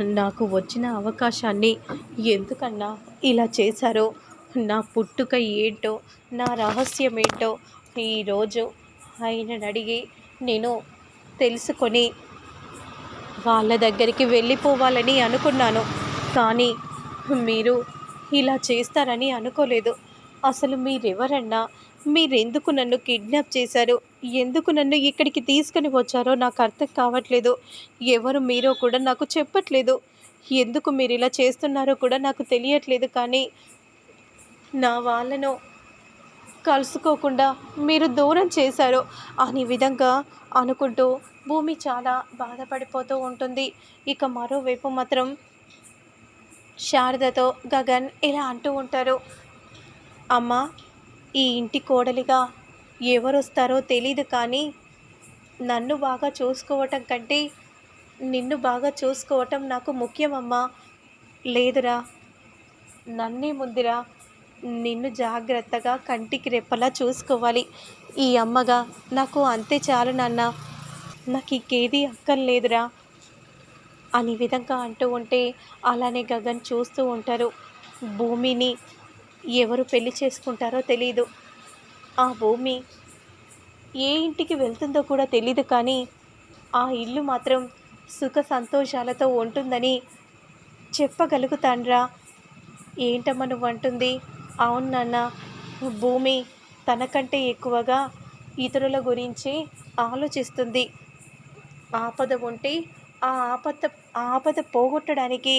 నాకు వచ్చిన అవకాశాన్ని ఎందుకన్నా ఇలా చేశారో? నా పుట్టుక ఏంటో? నా రహస్యం ఏంటో ఈరోజు ఆయనను అడిగి నేను తెలుసుకొని వాళ్ళ దగ్గరికి వెళ్ళిపోవాలని అనుకున్నాను. కానీ మీరు ఇలా చేస్తారని అనుకోలేదు. అసలు మీరెవరన్నా? మీరెందుకు నన్ను కిడ్నాప్ చేశారు? ఎందుకు నన్ను ఇక్కడికి తీసుకుని వచ్చారో నాకు అర్థం కావట్లేదు. ఎవరు మీరో కూడా నాకు చెప్పట్లేదు. ఎందుకు మీరు ఇలా చేస్తున్నారో కూడా నాకు తెలియట్లేదు కానీ నా వాళ్ళను కలుసుకోకుండా మీరు దూరం చేశారు. అనే విధంగా అనుకుంటూ భూమి చాలా బాధపడిపోతూ ఉంటుంది. ఇక మరోవైపు మాత్రం శారదతో గగన్ ఇలా అంటూ ఉంటారు. అమ్మ ఈ ఇంటి కోడలిగా ఎవరు వస్తారో తెలీదు కానీ నన్ను బాగా చూసుకోవటం కంటే నిన్ను బాగా చూసుకోవటం నాకు ముఖ్యమమ్మా. లేదురా నన్నే ముందురా నిన్ను జాగ్రత్తగా కంటికి రెప్పలా చూసుకోవాలి. ఈ అమ్మగా నాకు అంతే చాలు నాన్న. నాకు ఇంకేది అక్కర్లేదురా అని విధంగా అంటూ ఉంటే అలానే గగన్ చూస్తూ ఉంటారు. భూమిని ఎవరు పెళ్ళి చేసుకుంటారో తెలీదు. ఆ భూమి ఏ ఇంటికి వెళ్తుందో కూడా తెలీదు కానీ ఆ ఇల్లు మాత్రం సుఖ సంతోషాలతో ఉంటుందని చెప్పగలుగుతాన్రా ఏంటమ్మా నువ్వు అంటుంది అవును నాన్న భూమి తనకంటే ఎక్కువగా ఇతరుల గురించి ఆలోచిస్తుంది. ఆపద ఉంటే ఆ ఆపద ఆపద పోగొట్టడానికి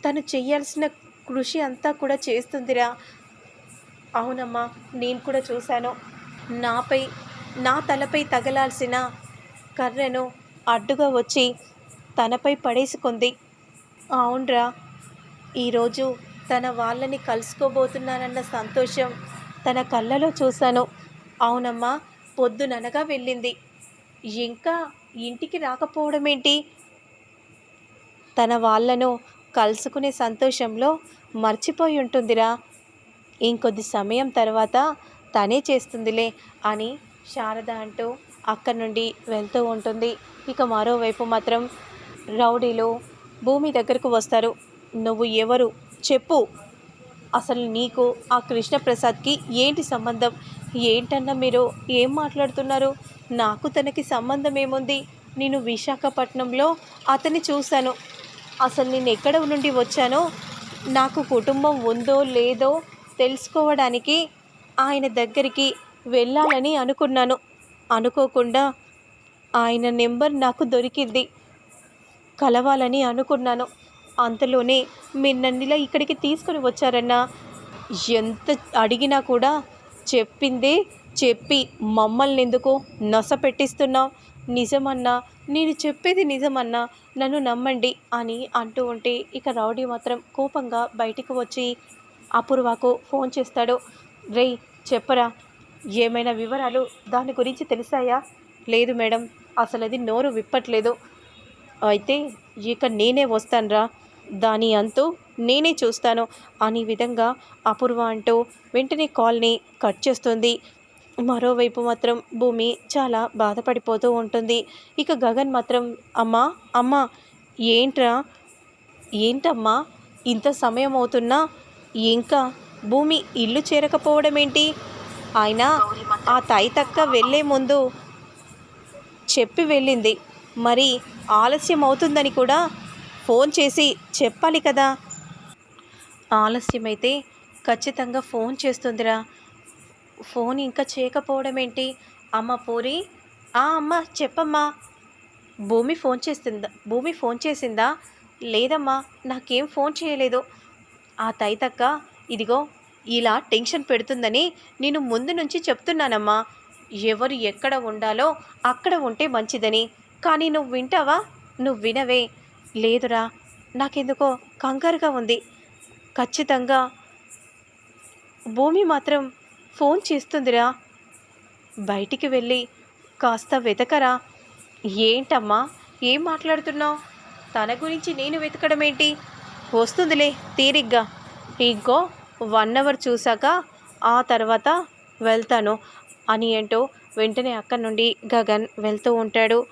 తను చేయాల్సిన కృషి అంతా కూడా చేస్తుందిరా. అవునమ్మా నేను కూడా చూశాను. నాపై నా తలపై తగలాల్సిన కర్రను అడ్డుగా వచ్చి తనపై పడేసుకుంది. అవునరా ఈరోజు తన వాళ్ళని కలుసుకోబోతున్నానన్న సంతోషం తన కళ్ళలో చూశాను. అవునమ్మా పొద్దుననగా వెళ్ళింది. ఇంకా ఇంటికి రాకపోవడం ఏంటి తన వాళ్ళను కలుసుకునే సంతోషంలో మర్చిపోయి ఉంటుందిరా. ఇంకొద్ది సమయం తర్వాత తనే చేస్తుందిలే అని శారద అంటూ అక్కడి నుండి వెళ్తూ ఉంటుంది. ఇక మరోవైపు మాత్రం రౌడీలు భూమి దగ్గరకు వస్తారు. నువ్వు ఎవరు? చెప్పు. అసలు నీకు ఆ కృష్ణప్రసాద్కి ఏంటి సంబంధం? ఏంటన్నా మీరు ఏం మాట్లాడుతున్నారు? నాకు తనకి సంబంధం ఏముంది? నేను విశాఖపట్నంలో అతన్ని చూశాను. అసలు నేను ఎక్కడ నుండి వచ్చానో నాకు కుటుంబం ఉందో లేదో తెలుసుకోవడానికి ఆయన దగ్గరికి వెళ్ళాలని అనుకున్నాను. అనుకోకుండా ఆయన నెంబర్ నాకు దొరికింది. కలవాలని అనుకున్నాను. అంతలోనే మీరు నన్నులా ఇక్కడికి తీసుకొని వచ్చారన్నా. ఎంత అడిగినా కూడా చెప్పిందే చెప్పి మమ్మల్ని ఎందుకు నొస పెట్టిస్తున్నావు నిజమన్నా నేను చెప్పేది నిజమన్నా నన్ను నమ్మండి అని అంటూ ఉంటే ఇక రౌడీ మాత్రం కోపంగా బయటికి వచ్చి అపూర్వకు ఫోన్ చేస్తాడు. రేయ్ చెప్పరా ఏమైనా వివరాలు దాని గురించి తెలిసాయా? లేదు మేడం అసలు అది నోరు విప్పట్లేదు. అయితే ఇక నేనే వస్తానురా దాని అంతు నేనే చూస్తాను అనే విధంగా అపూర్వ అంటూ వెంటనే కాల్ని కట్ చేస్తుంది. మరోవైపు మాత్రం భూమి చాలా బాధపడిపోతూ ఉంటుంది. ఇక గగన్ మాత్రం అమ్మా అమ్మా ఏంట్రా? ఏంటమ్మా? ఇంత సమయం అవుతున్నా ఇంకా భూమి ఇల్లు చేరకపోవడం ఏంటి ఆయన ఆ తక్క వెళ్ళే ముందు చెప్పి వెళ్ళింది. మరి ఆలస్యం అవుతుందని కూడా ఫోన్ చేసి చెప్పాలి కదా? ఆలస్యమైతే ఖచ్చితంగా ఫోన్ చేస్తుందిరా. ఫోన్ ఇంకా చేయకపోవడం ఏంటి అమ్మ పూరి ఆ అమ్మ చెప్పమ్మా. భూమి ఫోన్ చేసిందా భూమి ఫోన్ చేసిందా? లేదమ్మా నాకేం ఫోన్ చేయలేదు. ఆ తైతక్క ఇదిగో ఇలా టెన్షన్ పెడుతుందని నేను ముందు నుంచి చెప్తున్నానమ్మా. ఎవరు ఎక్కడ ఉండాలో అక్కడ ఉంటే మంచిదని. కానీ నువ్వు వింటావా? నువ్వు వినవే. లేదురా నాకెందుకో కంగారుగా ఉంది. ఖచ్చితంగా భూమి మాత్రం ఫోన్ చేస్తుందిరా. బయటికి వెళ్ళి కాస్త వెతకరా. ఏంటమ్మా? ఏం మాట్లాడుతున్నావు? తన గురించి నేను వెతకడం ఏంటి? వస్తుందిలే తీరిగ్గా. ఇంకో వన్ అవర్ చూశాక ఆ తర్వాత వెళ్తాను అని అంటూ వెంటనే అక్కడి నుండి గగన్ వెళ్తూ ఉంటాడు.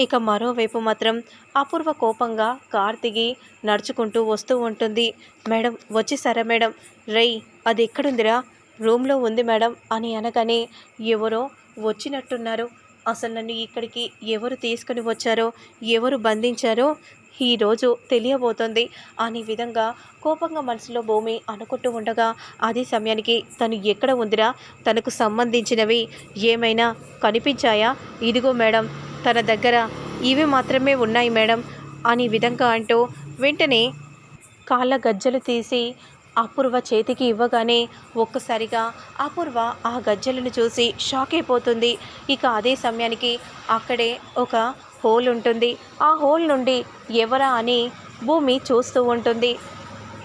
ఇక మరోవైపు మాత్రం అపూర్వ కోపంగా కార్ దిగి నడుచుకుంటూ వస్తూ ఉంటుంది. మేడం వచ్చేసారా మేడం? రై అది ఎక్కడుందిరా? రూమ్లో ఉంది మేడం అని అనగానే ఎవరో వచ్చినట్టున్నారు. అసలు నన్ను ఇక్కడికి ఎవరు తీసుకుని వచ్చారో ఎవరు బంధించారో ఈరోజు తెలియబోతోంది. అనే విధంగా కోపంగా మనసులో భూమి అనుకుంటూ ఉండగా అదే సమయానికి తను ఎక్కడ ఉందిరా? తనకు సంబంధించినవి ఏమైనా కనిపించాయా? ఇదిగో మేడం తన దగ్గర ఇవి మాత్రమే ఉన్నాయి మేడం అనే విధంగా అంటూ వెంటనే కాళ్ళ గజ్జలు తీసి అపూర్వ చేతికి ఇవ్వగానే ఒక్కసారిగా అపూర్వ ఆ గజ్జలను చూసి షాక్ అయిపోతుంది. ఇక అదే సమయానికి అక్కడే ఒక హోల్ ఉంటుంది. ఆ హోల్ నుండి ఎవరా అని భూమి చూస్తూ ఉంటుంది.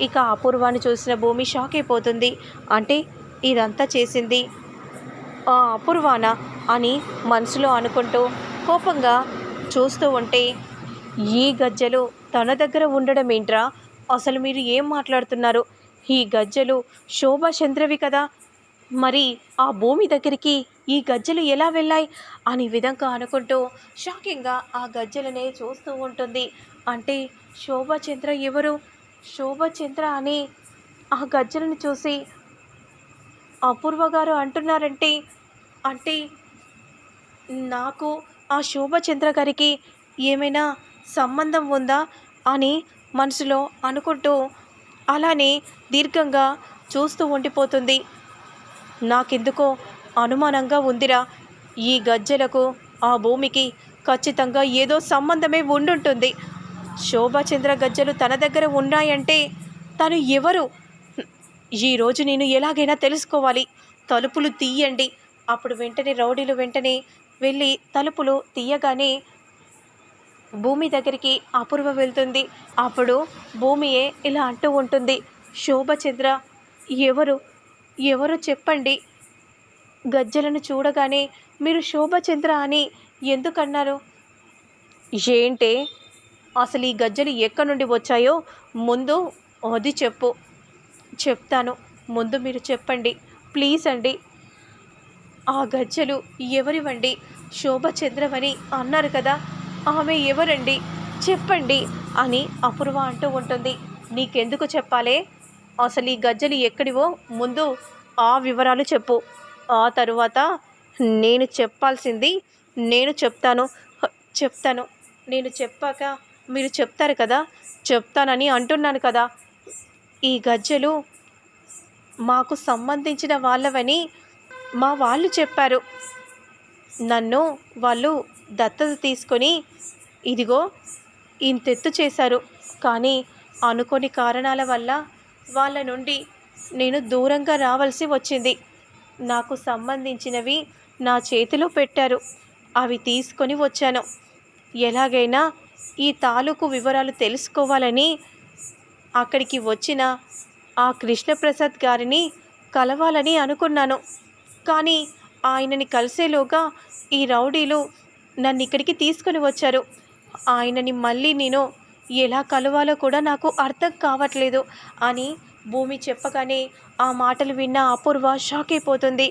ఇక అపూర్వాన్ని చూసిన భూమి షాక్ అయిపోతుంది. అంటే ఇదంతా చేసింది ఆ అపూర్వాన అని మనసులో అనుకుంటూ కోపంగా చూస్తూ ఉంటే ఈ గజ్జలు తన దగ్గర ఉండడం ఏంట్రా? అసలు మీరు ఏం మాట్లాడుతున్నారు? ఈ గజ్జలు శోభాచంద్రవి కదా. మరి ఆ భూమి దగ్గరికి ఈ గజ్జలు ఎలా వెళ్ళాయి? అని విధంగా అనుకుంటూ షాకింగ్గా ఆ గజ్జలనే చూస్తూ ఉంటుంది. అంటే శోభాచంద్ర ఎవరు? శోభాచంద్ర అని ఆ గజ్జలను చూసి అపూర్వ గారు అంటున్నారంటే అంటే నాకు ఆ శోభచంద్ర గారికి ఏమైనా సంబంధం ఉందా అని మనసులో అనుకుంటూ అలానే దీర్ఘంగా చూస్తూ ఉండిపోతుంది. నాకెందుకో అనుమానంగా ఉందిరా. ఈ గజ్జలకు ఆ భూమికి ఖచ్చితంగా ఏదో సంబంధమే ఉండుంటుంది. శోభాచంద్ర గజ్జలు తన దగ్గర ఉన్నాయంటే తను ఎవరు? ఈరోజు నేను ఎలాగైనా తెలుసుకోవాలి. తలుపులు తీయండి. అప్పుడు వెంటనే రౌడీలు వెంటనే వెళ్ళి తలుపులు తీయగానే భూమి దగ్గరికి అపూర్వ వెళ్తుంది. అప్పుడు భూమియే ఇలా అంటూ ఉంటుంది. శోభచంద్ర ఎవరు? ఎవరు చెప్పండి? గజ్జలను చూడగానే మీరు శోభచంద్ర అని ఎందుకన్నారు? ఏంటే? అసలు ఈ గజ్జలు ఎక్కడి నుండి వచ్చాయో ముందు అది చెప్పు. చెప్తాను. ముందు మీరు చెప్పండి. ప్లీజ్ అండి. ఆ గజ్జలు ఎవరివండి? శోభచంద్రమని అన్నారు కదా. ఆమె ఎవరండి? చెప్పండి అని అపూర్వ అంటూ ఉంటుంది. నీకెందుకు చెప్పాలే? అసలు ఈ గజ్జలు ఎక్కడివో? ముందు ఆ వివరాలు చెప్పు. ఆ తరువాత నేను చెప్పాల్సింది నేను చెప్తాను. చెప్తాను. నేను చెప్పాక మీరు చెప్తారు కదా? చెప్తానని అంటున్నాను కదా. ఈ గజ్జలు మాకు సంబంధించిన వాళ్ళవని మా వాళ్ళు చెప్పారు. నన్ను వాళ్ళు దత్తత తీసుకొని ఇదిగో ఇంతెత్తు చేశారు. కానీ అనుకోని కారణాల వల్ల వాళ్ళ నుండి నేను దూరంగా రావాల్సి వచ్చింది. నాకు సంబంధించినవి నా చేతిలో పెట్టారు. అవి తీసుకొని వచ్చాను. ఎలాగైనా ఈ తాలూకు వివరాలు తెలుసుకోవాలని అక్కడికి వచ్చిన ఆ కృష్ణప్రసాద్ గారిని కలవాలని అనుకున్నాను. కానీ ఆయనని కలిసేలోగా ఈ రౌడీలు నన్ను ఇక్కడికి తీసుకుని వచ్చారు. ఆయనని మళ్ళీ నేను ఎలా కలవాలో కూడా నాకు అర్థం కావట్లేదు అని భూమి చెప్పగానే ఆ మాటలు విన్న అపూర్వ షాక్ అయిపోతుంది.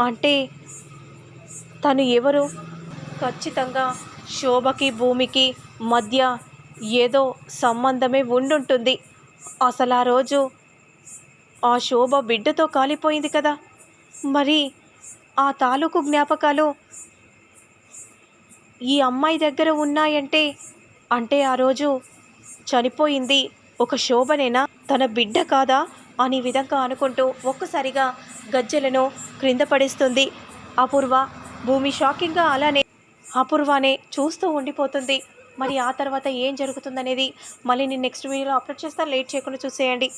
అంటే తను ఎవరు? ఖచ్చితంగా శోభకి భూమికి మధ్య ఏదో సంబంధమే ఉండుంటుంది. అసలు ఆ రోజు ఆ శోభ బిడ్డతో కాలిపోయింది కదా. మరి ఆ తాలూకు జ్ఞాపకాలు ఈ అమ్మాయి దగ్గర ఉన్నాయంటే అంటే ఆ రోజు చనిపోయింది ఒక శోభనేనా? తన బిడ్డ కాదా? అనే విధంగా అనుకుంటూ ఒక్కసారిగా గజ్జెలను క్రింద పడేస్తుంది. అపూర్వ భూమి షాకింగ్గా అలానే అపూర్వనే చూస్తూ ఉండిపోతుంది. మరి ఆ తర్వాత ఏం జరుగుతుందనేది మళ్ళీ నేను నెక్స్ట్ వీడియోలో అప్లోడ్ చేస్తాను లేట్ చేయకుండా చూసేయండి.